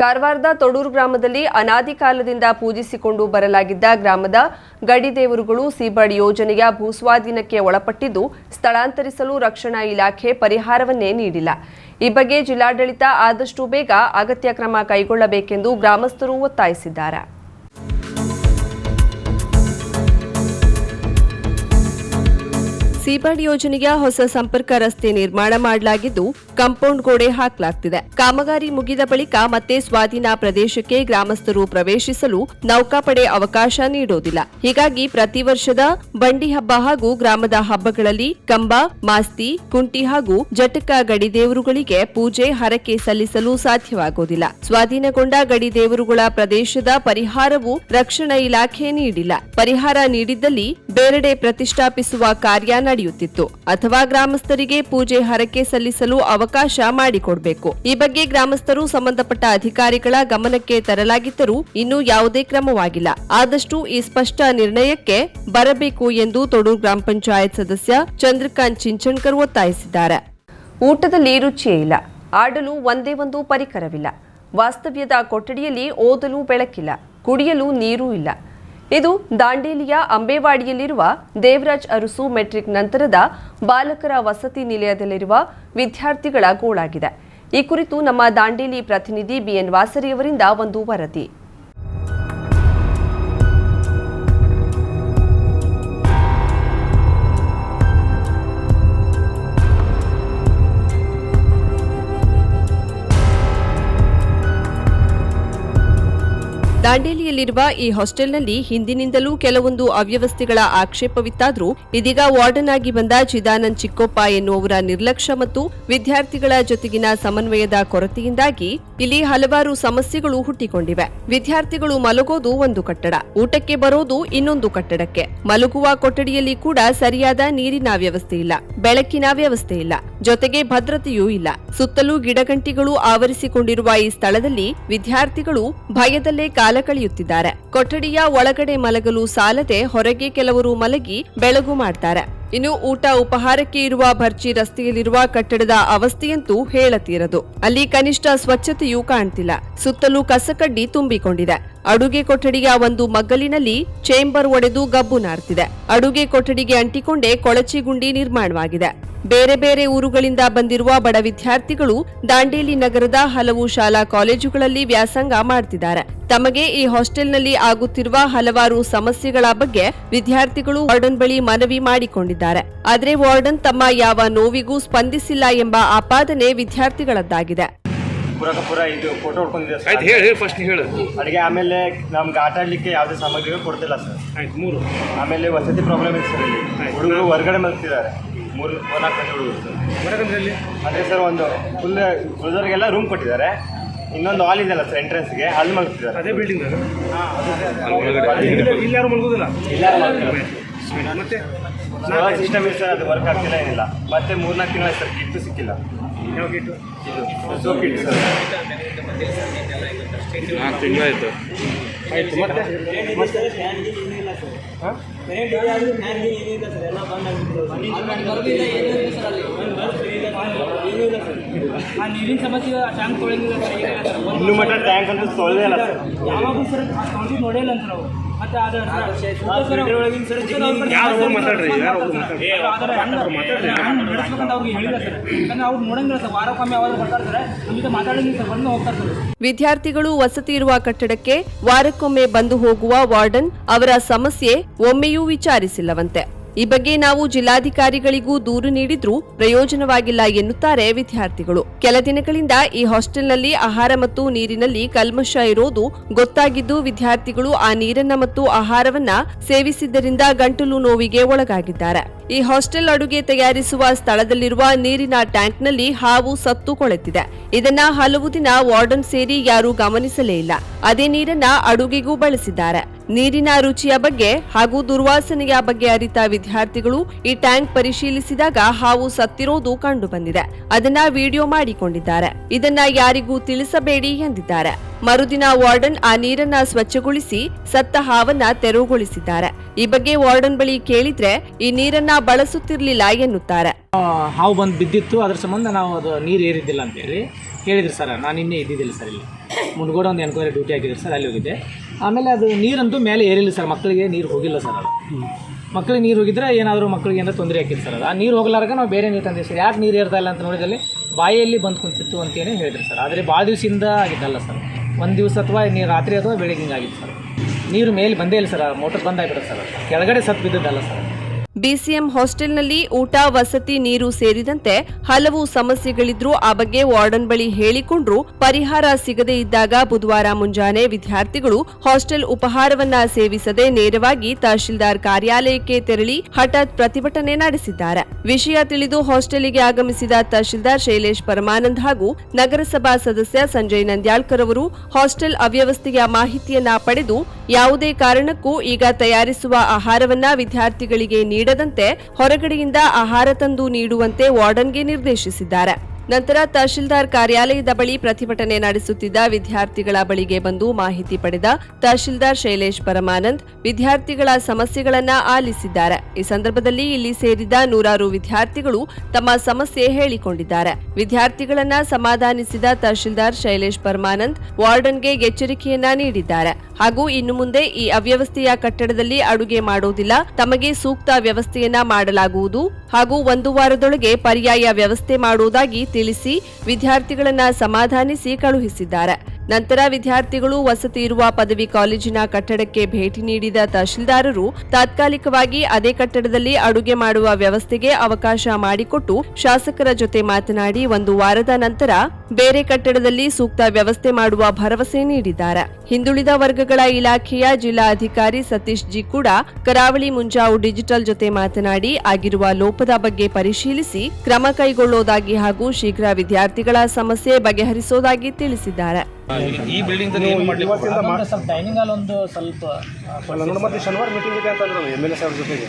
ಕಾರವಾರದ ತೊಡೂರು ಗ್ರಾಮದಲ್ಲಿ ಅನಾದಿ ಕಾಲದಿಂದ ಪೂಜಿಸಿಕೊಂಡು ಬರಲಾಗಿದ್ದ ಗ್ರಾಮದ ಗಡಿದೇವರುಗಳು ಸೀಬಡಿ ಯೋಜನೆಯ ಭೂಸ್ವಾಧೀನಕ್ಕೆ ಒಳಪಟ್ಟಿದ್ದು ಸ್ಥಳಾಂತರಿಸಲು ರಕ್ಷಣಾ ಇಲಾಖೆ ಪರಿಹಾರವನ್ನೇ ನೀಡಿಲ್ಲ. ಈ ಬಗ್ಗೆ ಜಿಲ್ಲಾಡಳಿತ ಆದಷ್ಟು ಬೇಗ ಅಗತ್ಯ ಕ್ರಮ ಕೈಗೊಳ್ಳಬೇಕೆಂದು ಗ್ರಾಮಸ್ಥರು ಒತ್ತಾಯಿಸಿದ್ದಾರೆ. ಸೀಬರ್ಡ್ ಯೋಜನೆಯ ಹೊಸ ಸಂಪರ್ಕ ರಸ್ತೆ ನಿರ್ಮಾಣ ಮಾಡಲಾಗಿದ್ದು ಕಾಂಪೌಂಡ್ ಗೋಡೆ ಹಾಕಲಾಗ್ತಿದೆ. ಕಾಮಗಾರಿ ಮುಗಿದ ಬಳಿಕ ಮತ್ತೆ ಸ್ವಾಧೀನ ಪ್ರದೇಶಕ್ಕೆ ಗ್ರಾಮಸ್ಥರು ಪ್ರವೇಶಿಸಲು ನೌಕಾಪಡೆ ಅವಕಾಶ ನೀಡೋದಿಲ್ಲ. ಹೀಗಾಗಿ ಪ್ರತಿ ವರ್ಷದ ಬಂಡಿ ಹಬ್ಬ ಹಾಗೂ ಗ್ರಾಮದ ಹಬ್ಬಗಳಲ್ಲಿ ಕಂಬ, ಮಾಸ್ತಿ, ಕುಂಟಿ ಹಾಗೂ ಜಟಕ ಗಡಿದೇವರುಗಳಿಗೆ ಪೂಜೆ, ಹರಕೆ ಸಲ್ಲಿಸಲು ಸಾಧ್ಯವಾಗೋದಿಲ್ಲ. ಸ್ವಾಧೀನಗೊಂಡ ಗಡಿದೇವರುಗಳ ಪ್ರದೇಶದ ಪರಿಹಾರವು ರಕ್ಷಣಾ ಇಲಾಖೆ ನೀಡಿಲ್ಲ. ಪರಿಹಾರ ನೀಡಿದ್ದಲ್ಲಿ ಬೇರೆಡೆ ಪ್ರತಿಷ್ಠಾಪಿಸುವ ಕಾರ್ಯ ನಡೆಯುತ್ತಿತ್ತು. ಅಥವಾ ಗ್ರಾಮಸ್ಥರಿಗೆ ಪೂಜೆ ಹರಕೆ ಸಲ್ಲಿಸಲು ಅವಕಾಶ ಮಾಡಿಕೊಡಬೇಕು. ಈ ಬಗ್ಗೆ ಗ್ರಾಮಸ್ಥರು ಸಂಬಂಧಪಟ್ಟ ಅಧಿಕಾರಿಗಳ ಗಮನಕ್ಕೆ ತರಲಾಗಿದ್ದರೂ ಇನ್ನೂ ಯಾವುದೇ ಕ್ರಮವಾಗಿಲ್ಲ. ಆದಷ್ಟು ಈ ಸ್ಪಷ್ಟ ನಿರ್ಣಯಕ್ಕೆ ಬರಬೇಕು ಎಂದು ತೊಡೂರು ಗ್ರಾಮ ಪಂಚಾಯತ್ ಸದಸ್ಯ ಚಂದ್ರಕಾಂತ್ ಚಿಂಚಣ್ಕರ್ ಒತ್ತಾಯಿಸಿದ್ದಾರೆ. ಊಟದಲ್ಲಿ ರುಚಿಯೇ ಇಲ್ಲ. ಆಡಲು ಒಂದೇ ಒಂದು ಪರಿಕರವಿಲ್ಲ. ವಾಸ್ತವ್ಯದ ಕೊಠಡಿಯಲ್ಲಿ ಓದಲು ಬೆಳಕಿಲ್ಲ. ಕುಡಿಯಲು ನೀರೂ ಇಲ್ಲ. ಇದು ದಾಂಡೇಲಿಯ ಅಂಬೇವಾಡಿಯಲ್ಲಿರುವ ದೇವರಾಜ್ ಅರಸು ಮೆಟ್ರಿಕ್ ನಂತರದ ಬಾಲಕರ ವಸತಿ ನಿಲಯದಲ್ಲಿರುವ ವಿದ್ಯಾರ್ಥಿಗಳ ಗೋಳಾಗಿದೆ. ಈ ಕುರಿತು ನಮ್ಮ ದಾಂಡೇಲಿ ಪ್ರತಿನಿಧಿ ಬಿಎನ್ ವಾಸರಿಯವರಿಂದ ಒಂದು ವರದಿ. ದಾಂಡೇಲಿಯಲ್ಲಿರುವ ಈ ಹಾಸ್ಟೆಲ್ನಲ್ಲಿ ಹಿಂದಿನಿಂದಲೂ ಕೆಲವೊಂದು ಅವ್ಯವಸ್ಥೆಗಳ ಆಕ್ಷೇಪವಿತ್ತಾದರೂ, ಇದೀಗ ವಾರ್ಡನ್ ಆಗಿ ಬಂದ ಚಿದಾನಂದ್ ಚಿಕ್ಕೋಪ್ಪ ಎನ್ನುವವರ ನಿರ್ಲಕ್ಷ್ಯ ಮತ್ತು ವಿದ್ಯಾರ್ಥಿಗಳ ಜೊತೆಗಿನ ಸಮನ್ವಯದ ಕೊರತೆಯಿಂದಾಗಿ ಇಲ್ಲಿ ಹಲವಾರು ಸಮಸ್ಯೆಗಳು ಹುಟ್ಟಿಕೊಂಡಿವೆ. ವಿದ್ಯಾರ್ಥಿಗಳು ಮಲಗೋದು ಒಂದು ಕಟ್ಟಡ. ಊಟಕ್ಕೆ ಬರೋದು ಇನ್ನೊಂದು ಕಟ್ಟಡಕ್ಕೆ. ಮಲಗುವ ಕೊಠಡಿಯಲ್ಲಿ ಕೂಡ ಸರಿಯಾದ ನೀರಿನ ವ್ಯವಸ್ಥೆ ಇಲ್ಲ. ಬೆಳಕಿನ ವ್ಯವಸ್ಥೆ ಇಲ್ಲ. ಜೊತೆಗೆ ಭದ್ರತೆಯೂ ಇಲ್ಲ. ಸುತ್ತಲೂ ಗಿಡಗಂಟಿಗಳು ಆವರಿಸಿಕೊಂಡಿರುವ ಈ ಸ್ಥಳದಲ್ಲಿ ವಿದ್ಯಾರ್ಥಿಗಳು ಭಯದಲ್ಲೇ ಕಾಲ ಕಳೆಯುತ್ತಿದ್ದಾರೆ. ಕೊಠಡಿಯ ಒಳಗಡೆ ಮಲಗಲು ಸಾಲದೆ ಹೊರಗೆ ಕೆಲವರು ಮಲಗಿ ಬೆಳಗು ಮಾಡ್ತಾರೆ. ಇನ್ನು ಊಟ ಉಪಹಾರಕ್ಕೆ ಇರುವ ಭರ್ಚಿ ರಸ್ತೆಯಲ್ಲಿರುವ ಕಟ್ಟಡದ ಅವಸ್ಥೆಯಂತೂ ಹೇಳತೀರದು. ಅಲ್ಲಿ ಕನಿಷ್ಠ ಸ್ವಚ್ಛತೆಯೂ ಕಾಣ್ತಿಲ್ಲ. ಸುತ್ತಲೂ ಕಸಕಡ್ಡಿ ತುಂಬಿಕೊಂಡಿದೆ. ಅಡುಗೆ ಕೊಠಡಿಯ ಒಂದು ಮಗ್ಗಲಿನಲ್ಲಿ ಚೇಂಬರ್ ಒಡೆದು ಗಬ್ಬು ನಾರ್ತಿದೆ. ಅಡುಗೆ ಕೊಠಡಿಗೆ ಅಂಟಿಕೊಂಡೇ ಕೊಳಚಿ ಗುಂಡಿ ನಿರ್ಮಾಣವಾಗಿದೆ. ಬೇರೆ ಬೇರೆ ಊರುಗಳಿಂದ ಬಂದಿರುವ ಬಡ ವಿದ್ಯಾರ್ಥಿಗಳು ದಾಂಡೇಲಿ ನಗರದ ಹಲವು ಶಾಲಾ ಕಾಲೇಜುಗಳಲ್ಲಿ ವ್ಯಾಸಂಗ ಮಾಡ್ತಿದ್ದಾರೆ. ತಮಗೆ ಈ ಹಾಸ್ಟೆಲ್ನಲ್ಲಿ ಆಗುತ್ತಿರುವ ಹಲವಾರು ಸಮಸ್ಯೆಗಳ ಬಗ್ಗೆ ವಿದ್ಯಾರ್ಥಿಗಳು ವಾರ್ಡನ್ ಬಳಿ ಮನವಿ ಮಾಡಿಕೊಂಡಿದ್ದಾರೆ. ಆದರೆ ವಾರ್ಡನ್ ತಮ್ಮ ಯಾವ ನೋವಿಗೂ ಸ್ಪಂದಿಸಿಲ್ಲ ಎಂಬ ಆಪಾದನೆ ವಿದ್ಯಾರ್ಥಿಗಳದ್ದಾಗಿದೆ. ಪೂರಕ ಪೂರ ಇದು ಫೋಟೋ ಹೊಡ್ಕೊಂಡಿದೆ ಸರ್ ಆಯ್ತು ಹೇಳಿ ಹೇಳಿ ಫಸ್ಟ್ ಹೇಳು. ಅಡುಗೆ ಆಮೇಲೆ ನಮ್ಗೆ ಆಟ ಆಡಲಿಕ್ಕೆ ಯಾವುದೇ ಸಾಮಗ್ರಿಗಳು ಕೊಡ್ತಿಲ್ಲ ಸರ್ ಆಯ್ತು ಮೂರು. ಆಮೇಲೆ ವಸತಿ ಪ್ರಾಬ್ಲಮ್ ಇದೆ ಸರ್ ಇಲ್ಲಿ. ಹುಡುಗರು ಹೊರಗಡೆ ಮಲಗ್ತಿದ್ದಾರೆ. ಮೂರು ನಾಲ್ಕು ಗಂಟೆ ಹುಡುಗರು ಸರ್ ಅದೇ ಸರ್ ಒಂದು ಫುಲ್ ಹುಡುಗರಿಗೆಲ್ಲ ರೂಮ್ ಕೊಟ್ಟಿದ್ದಾರೆ. ಇನ್ನೊಂದು ಹಾಲ್ ಇದೆಯಲ್ಲ ಸರ್ ಎಂಟ್ರೆನ್ಸ್ಗೆ ಅಲ್ಲಿ ಮಲಗ್ತಿದ್ದಾರೆ. ಅದೇ ಬಿಲ್ಡಿಂಗ್ ಅಲ್ಲಿ ಮಲಗೋದಿಲ್ಲ? ಇಲ್ಲ. ಮತ್ತೆ? ಸೋಲಾರ್ ಸಿಸ್ಟಮ್ ಸರ್ ಅದು ವರ್ಕ್ ಆಗ್ತಿಲ್ಲ ಏನಿಲ್ಲ. ಮತ್ತೆ ಮೂರ್ನಾಲ್ಕು ತಿಂಗಳ ಸರ್ ಕಿಟ್ಟು ಸಿಕ್ಕಿಲ್ಲ. ಯಾವ ಗೇಟು ಇದು ಸೋಪ್ ಕಿಟ್ ಸರ್. ನಾಲ್ಕು ತಿಂಗಳಾಯ್ತು. ಆಯ್ತು ಮತ್ತೆ? ಮತ್ತೆ? ಹಾಂ? ಆ ನೀರಿನ ಸಮಸ್ಯೆ ಟ್ಯಾಂಕ್ ತೊಳೆದಿಲ್ಲ ಸರ್ ಇನ್ನೂ ಮಟ್ಟ ಟ್ಯಾಂಕ್ ಅಂತೂ ತೊಳೆದೇ ಇಲ್ಲ ಸರ್. ಯಾವಾಗೂ ಸರ್ ತೊಳೆದು ಇಲ್ಲ ಅಂತ ನಾವು. ವಿದ್ಯಾರ್ಥಿಗಳು ವಸತಿ ಇರುವ ಕಟ್ಟಡಕ್ಕೆ ವಾರಕ್ಕೊಮ್ಮೆ ಬಂದು ಹೋಗುವ ವಾರ್ಡನ್ ಅವರ ಸಮಸ್ಯೆ ಒಮ್ಮೆಯೂ ವಿಚಾರಿಸಿಲ್ಲವಂತೆ. ಈ ಬಗ್ಗೆ ನಾವು ಜಿಲ್ಲಾಧಿಕಾರಿಗಳಿಗೂ ದೂರು ನೀಡಿದ್ರೂ ಪ್ರಯೋಜನವಾಗಿಲ್ಲ ಎನ್ನುತ್ತಾರೆ ವಿದ್ಯಾರ್ಥಿಗಳು. ಕೆಲ ದಿನಗಳಿಂದ ಈ ಹಾಸ್ಟೆಲ್ನಲ್ಲಿ ಆಹಾರ ಮತ್ತು ನೀರಿನಲ್ಲಿ ಕಲ್ಮಶ ಇರೋದು ಗೊತ್ತಾಗಿದ್ದು ವಿದ್ಯಾರ್ಥಿಗಳು ಆ ನೀರನ್ನ ಮತ್ತು ಆಹಾರವನ್ನ ಸೇವಿಸಿದ್ದರಿಂದ ಗಂಟಲು ನೋವಿಗೆ ಒಳಗಾಗಿದ್ದಾರೆ. ಈ ಹಾಸ್ಟೆಲ್ ಅಡುಗೆ ತಯಾರಿಸುವ ಸ್ಥಳದಲ್ಲಿರುವ ನೀರಿನ ಟ್ಯಾಂಕ್ನಲ್ಲಿ ಹಾವು ಸತ್ತು ಕೊಳೆತಿದೆ. ಇದನ್ನ ಹಲವು ದಿನ ವಾರ್ಡನ್ ಸೇರಿ ಯಾರೂ ಗಮನಿಸಲೇ ಇಲ್ಲ. ಅದೇ ನೀರನ್ನ ಅಡುಗೆಗೂ ಬಳಸಿದ್ದಾರೆ. ನೀರಿನ ರುಚಿಯ ಬಗ್ಗೆ ಹಾಗೂ ದುರ್ವಾಸನೆಯ ಬಗ್ಗೆ ಅರಿತ ವಿದ್ಯಾರ್ಥಿಗಳು ಈ ಟ್ಯಾಂಕ್ ಪರಿಶೀಲಿಸಿದಾಗ ಹಾವು ಸತ್ತಿರೋದು ಕಂಡುಬಂದಿದೆ. ಅದನ್ನ ವಿಡಿಯೋ ಮಾಡಿಕೊಂಡಿದ್ದಾರೆ. ಇದನ್ನ ಯಾರಿಗೂ ತಿಳಿಸಬೇಡಿ ಎಂದಿದ್ದಾರೆ. ಮರುದಿನ ವಾರ್ಡನ್ ಆ ನೀರನ್ನ ಸ್ವಚ್ಛಗೊಳಿಸಿ ಸತ್ತ ಹಾವನ್ನ ತೆರವುಗೊಳಿಸಿದ್ದಾರೆ. ಈ ಬಗ್ಗೆ ವಾರ್ಡನ್ ಬಳಿ ಕೇಳಿದ್ರೆ ಈ ನೀರನ್ನ ಬಳಸುತ್ತಿರಲಿಲ್ಲ ಎನ್ನುತ್ತಾರೆ. ಹಾವು ಬಂದು ಬಿದ್ದಿತ್ತು. ಅದರ ಸಂಬಂಧ ನಾವು ಅದು ನೀರು ಏರಿದ್ದಿಲ್ಲ ಅಂತೇಳಿ ಕೇಳಿದ್ರು ಸರ್. ನಾನು ಇನ್ನೇ ಇದ್ದಿದ್ದಿಲ್ಲ ಸರ್ ಇಲ್ಲಿ. ಮುಂದ್ಗಡೆ ಒಂದು ಎನ್ಕ್ವೈರಿ ಡ್ಯೂಟಿ ಹಾಕಿದ್ರು ಸರ್. ಅಲ್ಲಿ ಹೋಗಿದ್ದೆ. ಆಮೇಲೆ ಅದು ನೀರಂತೂ ಮೇಲೆ ಏರಿಲ್ಲ ಸರ್. ಮಕ್ಕಳಿಗೆ ನೀರು ಹೋಗಿಲ್ಲ ಸರ್ ಅದು. ಮಕ್ಕಳಿಗೆ ನೀರು ಹೋಗಿದ್ರೆ ಏನಾದರೂ ಮಕ್ಕಳಿಗೆ ಏನಾದ್ರು ತೊಂದರೆ ಆಕಿತ್ತು ಸರ್ ಅದು. ಆ ನೀರು ಹೋಗ್ಲಾರ್ಗ ನಾವು ಬೇರೆ ನೀರು ತಂದಿವಿ ಸರ್. ಯಾಕೆ ನೀರು ಏರ್ತಾ ಇಲ್ಲ ಅಂತ ನೋಡಿದಲ್ಲಿ ಬಾಯಲ್ಲಿ ಬಂದು ಕುಂತಿತ್ತು ಅಂತೇನೆ ಹೇಳಿದ್ರು ಸರ್. ಆದರೆ ಭಾಳ ದಿವಸದಿಂದ ಆಗಿದ್ದಲ್ಲ ಸರ್. ಒಂದು ದಿವಸ ಅಥವಾ ನೀರು ರಾತ್ರಿ ಅಥವಾ ಬೆಳಿಗ್ಗೆ ಹಿಂಗಾಗಿತ್ತು ಸರ್. ನೀರು ಮೇಲೆ ಬಂದೇ ಇಲ್ಲ ಸರ್. Motor ಬಂದಾಗ್ಬಿಡುತ್ತೆ sir. ಕೆಳಗಡೆ ಸತ್ತು ಬಿದ್ದದ್ದಲ್ಲ ಸರ್. ಬಿಸಿಎಂ ಹಾಸ್ಟೆಲ್ನಲ್ಲಿ ಊಟ, ವಸತಿ, ನೀರು ಸೇರಿದಂತೆ ಹಲವು ಸಮಸ್ಯೆಗಳಿದ್ರೂ ಆ ಬಗ್ಗೆ ವಾರ್ಡನ್ ಬಳಿ ಹೇಳಿಕೊಂಡ್ರು ಪರಿಹಾರ ಸಿಗದೇ ಇದ್ದಾಗ ಬುಧವಾರ ಮುಂಜಾನೆ ವಿದ್ಯಾರ್ಥಿಗಳು ಹಾಸ್ಟೆಲ್ ಉಪಹಾರವನ್ನ ಸೇವಿಸದೆ ನೇರವಾಗಿ ತಹಶೀಲ್ದಾರ್ ಕಾರ್ಯಾಲಯಕ್ಕೆ ತೆರಳಿ ಹಠಾತ್ ಪ್ರತಿಭಟನೆ ನಡೆಸಿದ್ದಾರೆ. ವಿಷಯ ತಿಳಿದು ಹಾಸ್ಟೆಲ್ಗೆ ಆಗಮಿಸಿದ ತಹಶೀಲ್ದಾರ್ ಶೈಲೇಶ್ ಪರಮಾನಂದ್ ಹಾಗೂ ನಗರಸಭಾ ಸದಸ್ಯ ಸಂಜಯ್ ನಂದ್ಯಾಳ್ಕರ್ ಅವರು ಹಾಸ್ಟೆಲ್ ಅವ್ಯವಸ್ಥೆಯ ಮಾಹಿತಿಯನ್ನ ಪಡೆದು ಯಾವುದೇ ಕಾರಣಕ್ಕೂ ಈಗ ತಯಾರಿಸುವ ಆಹಾರವನ್ನ ವಿದ್ಯಾರ್ಥಿಗಳಿಗೆ ನೀಡದಂತೆ ಹೊರಗಡೆಯಿಂದ ಆಹಾರ ತಂದು ನೀಡುವಂತೆ ವಾರ್ಡನ್ಗೆ ನಿರ್ದೇಶಿಸಿದ್ದಾರೆ. ನಂತರ ತಹಶೀಲ್ದಾರ್ ಕಾರ್ಯಾಲಯದ ಬಳಿ ಪ್ರತಿಭಟನೆ ನಡೆಸುತ್ತಿದ್ದ ವಿದ್ಯಾರ್ಥಿಗಳ ಬಳಿಗೆ ಬಂದು ಮಾಹಿತಿ ಪಡೆದ ತಹಶೀಲ್ದಾರ್ ಶೈಲೇಶ್ ಪರಮಾನಂದ್, ವಿದ್ಯಾರ್ಥಿಗಳ ಸಮಸ್ಯೆಗಳನ್ನ ಆಲಿಸಿದ್ದಾರೆ. ಈ ಸಂದರ್ಭದಲ್ಲಿ ಇಲ್ಲಿ ಸೇರಿದ ನೂರಾರು ವಿದ್ಯಾರ್ಥಿಗಳು ತಮ್ಮ ಸಮಸ್ಯೆ ಹೇಳಿಕೊಂಡಿದ್ದಾರೆ. ವಿದ್ಯಾರ್ಥಿಗಳನ್ನ ಸಮಾಧಾನಿಸಿದ ತಹಶೀಲ್ದಾರ್ ಶೈಲೇಶ್ ಪರಮಾನಂದ್ ವಾರ್ಡನ್ಗೆ ಎಚ್ಚರಿಕೆಯನ್ನ ನೀಡಿದ್ದಾರೆ. ಹಾಗೂ ಇನ್ನು ಮುಂದೆ ಈ ಅವ್ಯವಸ್ಥೆಯ ಕಟ್ಟಡದಲ್ಲಿ ಅಡುಗೆ ಮಾಡೋದಿಲ್ಲ, ತಮಗೆ ಸೂಕ್ತ ವ್ಯವಸ್ಥೆಯನ್ನ ಮಾಡಲಾಗುವುದು ಹಾಗೂ ಒಂದು ವಾರದೊಳಗೆ ಪರ್ಯಾಯ ವ್ಯವಸ್ಥೆ ಮಾಡುವುದಾಗಿ ತಿಳಿಸಿ ವಿದ್ಯಾರ್ಥಿಗಳನ್ನ ಸಮಾಧಾನಿಸಿ ಕಳುಹಿಸಿದ್ದಾರೆ. ನಂತರ ವಿದ್ಯಾರ್ಥಿಗಳು ವಸತಿ ಇರುವ ಪದವಿ ಕಾಲೇಜಿನ ಕಟ್ಟಡಕ್ಕೆ ಭೇಟಿ ನೀಡಿದ ತಹಶೀಲ್ದಾರರು ತಾತ್ಕಾಲಿಕವಾಗಿ ಅದೇ ಕಟ್ಟಡದಲ್ಲಿ ಅಡುಗೆ ಮಾಡುವ ವ್ಯವಸ್ಥೆಗೆ ಅವಕಾಶ ಮಾಡಿಕೊಟ್ಟು ಶಾಸಕರ ಜೊತೆ ಮಾತನಾಡಿ ಒಂದು ವಾರದ ನಂತರ ಬೇರೆ ಕಟ್ಟಡದಲ್ಲಿ ಸೂಕ್ತ ವ್ಯವಸ್ಥೆ ಮಾಡುವ ಭರವಸೆ ನೀಡಿದ್ದಾರೆ. ಹಿಂದುಳಿದ ವರ್ಗಗಳ ಇಲಾಖೆಯ ಜಿಲ್ಲಾ ಅಧಿಕಾರಿ ಸತೀಶ್ ಜಿ ಕೂಡ ಕರಾವಳಿ ಮುಂಜಾವು ಡಿಜಿಟಲ್ ಜೊತೆ ಮಾತನಾಡಿ ಆಗಿರುವ ಲೋಪದ ಬಗ್ಗೆ ಪರಿಶೀಲಿಸಿ ಕ್ರಮ ಕೈಗೊಳ್ಳುವುದಾಗಿ ಹಾಗೂ ಶೀಘ್ರ ವಿದ್ಯಾರ್ಥಿಗಳ ಸಮಸ್ಯೆ ಬಗೆಹರಿಸೋದಾಗಿ ತಿಳಿಸಿದ್ದಾರೆ. ಈ ಬಿಲ್ಡಿಂಗ್ ಅದೊಂದು ಸ್ವಲ್ಪ ಡೈನಿಂಗ್ ಹಾಲ್ ಒಂದು ಸ್ವಲ್ಪ ನೋಡಿ ಮತ್ತೆ ಶನಿವಾರ ಮೀಟಿಂಗ್ ಇದೆ ಅಂತಂದ್ರೆ ಎಂ ಎಲ್ ಎ ಸರ್ ಜೊತೆಗೆ.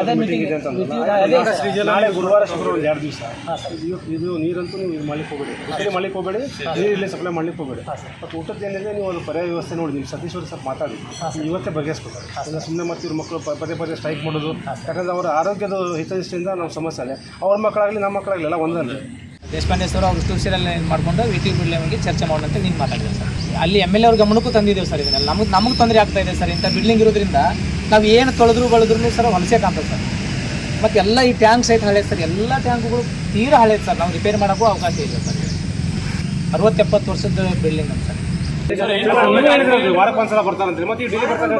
ಅದೇ ಮೀಟಿಂಗ್ ಇದೆ ಅಂತಂದ್ರೆ. ನಾಳೆ ಗುರುವಾರ ಶುಕ್ರವಾರ ಒಂದು ಎರಡು ದಿವಸ. ಇದು ಇದು ನೀರಂತೂ ನೀವು ಇದು ಮಾಡ್ಲಿಕ್ಕೆ ಹೋಗಬೇಡಿ. ಉತ್ತರಿ ಮಾಡ್ಲಿಕ್ಕೆ ಹೋಗಬೇಡಿ. ನೀರು ಇಲ್ಲೇ ಸಪ್ಲೈ ಮಾಡ್ಲಿಕ್ಕೆ ಹೋಗಬೇಡಿ. ಮತ್ತು ಊಟದ ಏನಿದೆ ನೀವು ಒಂದು ಪರ್ಯಾಯ ವ್ಯವಸ್ಥೆ ನೋಡಿ. ನೀವು ಸತೀಶ್ವರ ಸರ್ ಸ್ವಲ್ಪ ಮಾತಾಡಿ ಇವತ್ತೇ ಬಗೆಹರಿಸ್ಬೇಕು ಅಂದ್ರೆ ಸುಮ್ಮನೆ ಮತ್ತೆ ಇವ್ರ ಮಕ್ಕಳು ಪದೇ ಪದೇ ಸ್ಟ್ರೈಕ್ ಮಾಡೋದು. ಯಾಕಂದ್ರೆ ಅವರ ಆರೋಗ್ಯದ ಹಿತದೃಷ್ಟಿಯಿಂದ ನಮ್ಮ ಸಮಸ್ಯೆ ಅಲ್ಲ ಅವ್ರ ಮಕ್ಕಳಾಗಲಿ ನಮ್ಮ ಮಕ್ಕಳಾಗಲಿ ಎಲ್ಲ ಒಂದಲ್ಲ. ದೇಶಪಾಂಡೆ ಸರ್ ಅವ್ರು ತುಳಸಿರಲ್ಲಿ ಏನು ಮಾಡಿಕೊಂಡು ವಿಟಿ ಬಗ್ಗೆ ಚರ್ಚೆ ಮಾಡೋಣಂತ ನೀನು ಮಾತಾಡಿದೆ ಸರ್. ಅಲ್ಲಿ ಎಂ ಎಲ್ ಎ ಅವ್ರ ಗಮನಕ್ಕೂ ತಂದಿದ್ದೇವೆ ಸರ್ ಇದನ್ನೆಲ್ಲ. ನಮಗೆ ನಮಗೆ ತೊಂದರೆ ಆಗ್ತಾ ಇದೆ ಸರ್ ಇಂಥ ಬಿಲ್ಡಿಂಗ್ ಇರೋದ್ರಿಂದ ನಾವು ಏನು ತೊಳೆದ್ರು ಬಳದ್ರು ಸರ್ ಹೊಲಸೆ ಕಾಣ್ತದೆ ಸರ್. ಮತ್ತು ಎಲ್ಲ ಈ ಟ್ಯಾಂಕ್ ಸಹಿತ ಹಳೆ ಸರ್. ಎಲ್ಲ ಟ್ಯಾಂಕ್ಗಳು ತೀರಾ ಹಳೆ ಸರ್. ನಾವು ರಿಪೇರ್ ಮಾಡೋಕ್ಕೂ ಅವಕಾಶ ಇಲ್ಲ ಸರ್. ಅರವತ್ತೆಪ್ಪತ್ತು ವರ್ಷದ ಬಿಲ್ಡಿಂಗ್ ಅಂತ ಸರ್. ಬರ್ತಾರಂತ್ರಿ ಮತ್ತೆ ಡೈಲಿ ಬರ್ತಾರೆ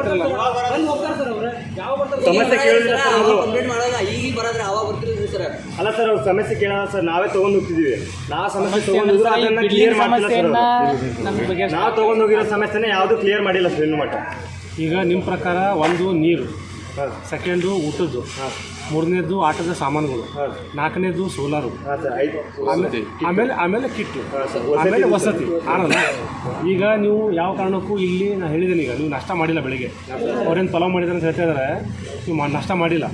ಸಮಸ್ಯೆ ಕೇಳಿದ್ರೆ ಈಗ ಬರೋದ್ರೆ ಅವಾಗ ಬರ್ತಿರ್ತೀವಿ ಸರ್. ಅಲ್ಲ ಸರ್ ಅವ್ರ ಸಮಸ್ಯೆ ಕೇಳಲ್ಲ ಸರ್ ನಾವೇ ತಗೊಂಡ್ ಹೋಗ್ತಿದೀವಿ. ನಾ ಸಮಸ್ಯೆ ತಗೊಂಡ್ ಹೋಗಿದ್ರೆ ಅದನ್ನ ಕ್ಲಿಯರ್ ಮಾಡಿಲ್ಲ ಸರ್ ಅವ್ರು. ನಾವು ತಗೊಂಡ್ ಹೋಗಿರೋ ಸಮಸ್ಯೆನ ಯಾವುದು ಕ್ಲಿಯರ್ ಮಾಡಿಲ್ಲ ಸರ್ ಇನ್ನು ಮಟ್ಟ. ಈಗ ನಿಮ್ಮ ಪ್ರಕಾರ ಒಂದು ನೀರು ಸೆಕೆಂಡು ಊಟದ್ದು. ಮೂರನೇದು ಆಟದ ಸಾಮಾನುಗಳು. ನಾಲ್ಕನೇದು ಸೋಲಾರು. ಆಮೇಲೆ ಆಮೇಲೆ ಆಮೇಲೆ ಕಿಟ್ಟು. ಆಮೇಲೆ ವಸತಿ ಆನಲ್ಲ ಈಗ ನೀವು ಯಾವ ಕಾರಣಕ್ಕೂ ಇಲ್ಲಿ ನಾನು ಹೇಳಿದ್ದೀನಿ ಈಗ ನೀವು ನಷ್ಟ ಮಾಡಿಲ್ಲ ಬೆಳಿಗ್ಗೆ. ಅವ್ರೇನು ಪಲಾವ್ ಮಾಡಿದ್ರೆ ಅಂತ ಹೇಳ್ತಾ ಇದ್ದಾರೆ ನೀವು ನಷ್ಟ ನಾಷ್ಟ ಮಾಡಿಲ್ಲ.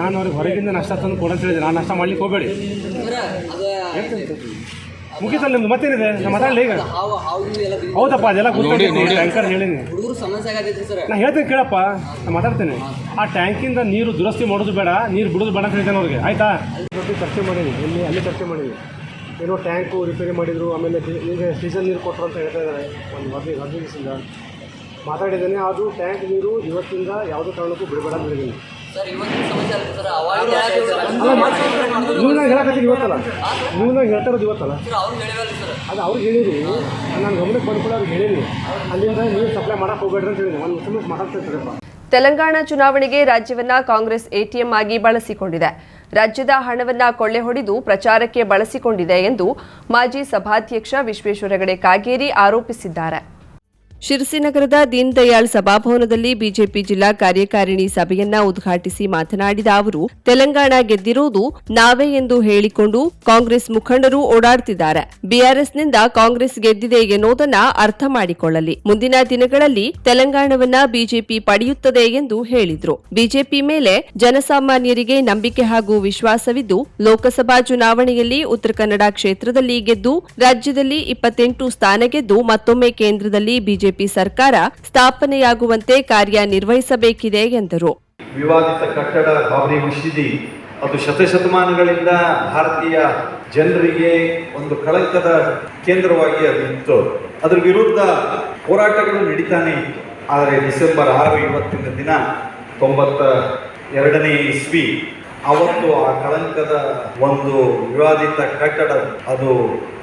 ನಾನು ಅವ್ರಿಗೆ ಹೊರಗಿಂದ ನಷ್ಟ ತಂದು ಕೊಡಂತ ಅಂತ ಹೇಳಿದೆ ನಾನು ನಷ್ಟ ಮಾಡ್ಲಿಕ್ಕೆ ಹೋಗಬೇಡಿ. ಮುಗಿತಲ್ಲ ನಿಮ್ದು ಮತ್ತೇನಿದೆ? ನಮ್ಮ ಮಾತಾಡಲಿ ಈಗ? ಹೌದಪ್ಪ ಅದೆಲ್ಲ ಗೊತ್ತಿದೆ ಟ್ಯಾಂಕರ್ ಹೇಳಿನಿ. ನಾ ಹೇಳ್ತೀನಿ ಕೇಳಪ್ಪ ನಾನು ಮಾತಾಡ್ತೇನೆ. ಆ ಟ್ಯಾಂಕಿಂದ ನೀರು ದುರಸ್ತಿ ಮಾಡೋದು ಬೇಡ ನೀರು ಬಿಡೋದು ಬೇಡ ಅಂತ ಹೇಳ್ತಾನೆ ಅವ್ರಿಗೆ. ಆಯ್ತಾ? ಅಲ್ಲಿ ಚರ್ಚೆ ಮಾಡೀನಿ ಇಲ್ಲಿ ಅಲ್ಲಿ ಚರ್ಚೆ ಮಾಡೀನಿ ಏನೋ ಟ್ಯಾಂಕು ರಿಪೇರಿ ಮಾಡಿದ್ರು ಆಮೇಲೆ ಈಗ ಡೀಸೆಲ್ ನೀರು ಕೊಟ್ಟರು ಅಂತ ಹೇಳ್ತಾ ಇದ್ದಾರೆ. ಒಂದು ಹದಿನೈದು ಹದಿನೈದು ದಿವಸದಿಂದ ಮಾತಾಡಿದ್ದೇನೆ ಅದು ಟ್ಯಾಂಕ್ ನೀರು ಇವತ್ತಿಂದ ಯಾವುದೇ ಕಾರಣಕ್ಕೂ ಬಿಡಬೇಡ ಅಂತ ಹೇಳಿದ್ದೀನಿ. ನೀವು ಹೇಳಕತ್ತೀನಿ ಇವತ್ತಲ್ಲ? ನೀವು ನಾನು ಹೇಳ್ತಾ ಇರೋದು ಇವತ್ತಲ್ಲ? ಸರ್ ಅವ್ರು ಹೇಳಿವಲ್ಲ ಸರ್. ಅದು ಅವ್ರಿಗೆ ಹೇಳಿರಿ ನಾನು ಗಮನಕ್ಕೆ ಬಂದ್ಕೊಳ್ಳೋ ಅವ್ರಿಗೆ ಹೇಳಿನಿ ಅಲ್ಲಿಂದ ನೀರು ಸಪ್ಲೈ ಮಾಡಕ್ಕೆ ಹೋಗ್ಬೇಡ್ರಿ ಅಂತ ಹೇಳಿದ್ದೀನಿ. ಒಂದು ಸುಮ್ಮನೆ ಮಾತಾಡ್ತಿರ್ತಾರಪ್ಪ ತೆಲಂಗಾಣ ಚುನಾವಣೆಗೆ ರಾಜ್ಯವನ್ನ ಕಾಂಗ್ರೆಸ್ ಎಟಿಎಂ ಆಗಿ ಬಳಸಿಕೊಂಡಿದೆ. ರಾಜ್ಯದ ಹಣವನ್ನ ಕೊಳ್ಳೆ ಹೊಡೆದು ಪ್ರಚಾರಕ್ಕೆ ಬಳಸಿಕೊಂಡಿದೆ ಎಂದು ಮಾಜಿ ಸಭಾಧ್ಯಕ್ಷ ವಿಶ್ವೇಶ್ವರ ಹೆಗಡೆ ಕಾಗೇರಿ ಆರೋಪಿಸಿದ್ದಾರೆ. ಶಿರಸಿನಗರದ ದೀನ್ ದಯಾಳ್ ಸಭಾಭವನದಲ್ಲಿ ಬಿಜೆಪಿ ಜಿಲ್ಲಾ ಕಾರ್ಯಕಾರಿಣಿ ಸಭೆಯನ್ನ ಉದ್ಘಾಟಿಸಿ ಮಾತನಾಡಿದ ಅವರು, ತೆಲಂಗಾಣ ಗೆದ್ದಿರುವುದು ನಾವೇ ಎಂದು ಹೇಳಿಕೊಂಡು ಕಾಂಗ್ರೆಸ್ ಮುಖಂಡರು ಓಡಾಡ್ತಿದ್ದಾರೆ. ಬಿಆರ್ಎಸ್ನಿಂದ ಕಾಂಗ್ರೆಸ್ ಗೆದ್ದಿದೆ ಎನ್ನುವುದನ್ನ ಅರ್ಥ ಮಾಡಿಕೊಳ್ಳಲಿ. ಮುಂದಿನ ದಿನಗಳಲ್ಲಿ ತೆಲಂಗಾಣವನ್ನ ಬಿಜೆಪಿ ಪಡೆಯುತ್ತದೆ ಎಂದು ಹೇಳಿದ್ರು. ಬಿಜೆಪಿ ಮೇಲೆ ಜನಸಾಮಾನ್ಯರಿಗೆ ನಂಬಿಕೆ ಹಾಗೂ ವಿಶ್ವಾಸವಿದ್ದು, ಲೋಕಸಭಾ ಚುನಾವಣೆಯಲ್ಲಿ ಉತ್ತರ ಕನ್ನಡ ಕ್ಷೇತ್ರದಲ್ಲಿ ಗೆದ್ದು, ರಾಜ್ಯದಲ್ಲಿ ಇಪ್ಪತ್ತೆಂಟು ಸ್ಥಾನ ಗೆದ್ದು ಮತ್ತೊಮ್ಮೆ ಕೇಂದ್ರದಲ್ಲಿ ಬಿಜೆಪಿ ಸರ್ಕಾರ ಸ್ಥಾಪನೆಯಾಗುವಂತೆ ಕಾರ್ಯನಿರ್ವಹಿಸಬೇಕಿದೆ ಎಂದರು. ವಿವಾದಿತ ಕಟ್ಟಡ ಬಾಬರಿ ಮಸೀದಿ, ಅದು ಶತಶತಮಾನಗಳಿಂದ ಭಾರತೀಯ ಜನರಿಗೆ ಒಂದು ಕಳಂಕದ ಕೇಂದ್ರವಾಗಿ ಅದು ಇತ್ತು ಅದರ ವಿರುದ್ಧ ಹೋರಾಟಗಳು ನಡೀತಾನೆ ಇತ್ತು. ಆದರೆ ಡಿಸೆಂಬರ್ ಆರು ಇವತ್ತಿನ ದಿನ ತೊಂಬತ್ತ ಎರಡನೇ ಇಸ್ವಿ, ಅವತ್ತು ಆ ಕಳಂಕದ ಒಂದು ವಿವಾದಿತ ಕಟ್ಟಡ ಅದು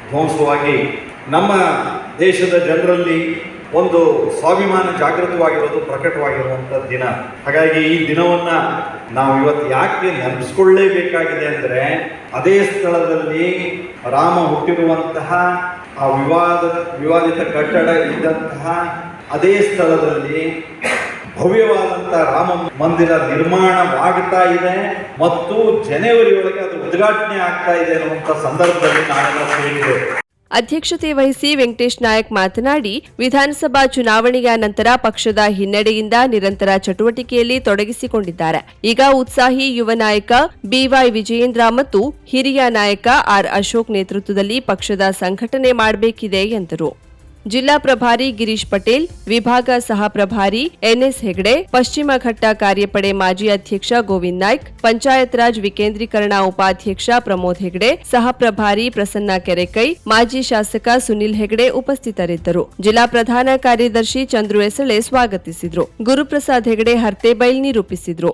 ಧ್ವಂಸವಾಗಿ ನಮ್ಮ ದೇಶದ ಜನರಲ್ಲಿ ಒಂದು ಸ್ವಾಭಿಮಾನ ಜಾಗೃತವಾಗಿರೋದು, ಪ್ರಕಟವಾಗಿರುವಂಥ ದಿನ. ಹಾಗಾಗಿ ಈ ದಿನವನ್ನು ನಾವು ಇವತ್ತು ಯಾಕೆ ನೆನಪಿಸ್ಕೊಳ್ಳೇಬೇಕಾಗಿದೆ ಅಂದರೆ, ಅದೇ ಸ್ಥಳದಲ್ಲಿ ರಾಮ ಹುಟ್ಟಿರುವಂತಹ ಆ ವಿವಾದ, ವಿವಾದಿತ ಕಟ್ಟಡ ಇದ್ದಂತಹ ಅದೇ ಸ್ಥಳದಲ್ಲಿ ಭವ್ಯವಾದಂಥ ರಾಮ ಮಂದಿರ ನಿರ್ಮಾಣವಾಗ್ತಾ ಇದೆ ಮತ್ತು ಜನವರಿ ಒಳಗೆ ಅದು ಉದ್ಘಾಟನೆ ಆಗ್ತಾ ಇದೆ ಅನ್ನುವಂಥ ಸಂದರ್ಭದಲ್ಲಿ ನಾವೆಲ್ಲ ಸೇರಿದ್ದೇವೆ. ಅಧ್ಯಕ್ಷತೆ ವಹಿಸಿ ವೆಂಕಟೇಶ್ ನಾಯಕ್ ಮಾತನಾಡಿ, ವಿಧಾನಸಭಾ ಚುನಾವಣೆಯ ನಂತರ ಪಕ್ಷದ ಹಿನ್ನಡೆಯಿಂದ ನಿರಂತರ ಚಟುವಟಿಕೆಯಲ್ಲಿ ತೊಡಗಿಸಿಕೊಂಡಿದ್ದಾರೆ. ಈಗ ಉತ್ಸಾಹಿ ಯುವ ನಾಯಕ ಬಿವೈ ವಿಜಯೇಂದ್ರ ಮತ್ತು ಹಿರಿಯ ನಾಯಕ ಆರ್. ಅಶೋಕ್ ನೇತೃತ್ವದಲ್ಲಿ ಪಕ್ಷದ ಸಂಘಟನೆ ಮಾಡಬೇಕಿದೆ ಎಂದರು. ಜಿಲ್ಲಾ ಪ್ರಭಾರಿ ಗಿರೀಶ್ ಪಟೇಲ್, ವಿಭಾಗ ಸಹ ಪ್ರಭಾರಿ ಎನ್ಎಸ್ ಹೆಗಡೆ, ಪಶ್ಚಿಮ ಘಟ್ಟ ಕಾರ್ಯಪಡೆ ಮಾಜಿ ಅಧ್ಯಕ್ಷ ಗೋವಿಂದ್ ನಾಯ್ಕ್, ಪಂಚಾಯತ್ ರಾಜ್ ವಿಕೇಂದ್ರೀಕರಣ ಉಪಾಧ್ಯಕ್ಷ ಪ್ರಮೋದ್ ಹೆಗಡೆ, ಸಹ ಪ್ರಭಾರಿ ಪ್ರಸನ್ನ ಕೆರೆಕೈ, ಮಾಜಿ ಶಾಸಕ ಸುನಿಲ್ ಹೆಗಡೆ ಉಪಸ್ಥಿತರಿದ್ದರು. ಜಿಲ್ಲಾ ಪ್ರಧಾನ ಕಾರ್ಯದರ್ಶಿ ಚಂದ್ರು ಎಸಳೆ ಸ್ವಾಗತಿಸಿದ್ರು. ಗುರುಪ್ರಸಾದ್ ಹೆಗಡೆ ಹರ್ತೆಬೈಲ್ ನಿರೂಪಿಸಿದ್ರು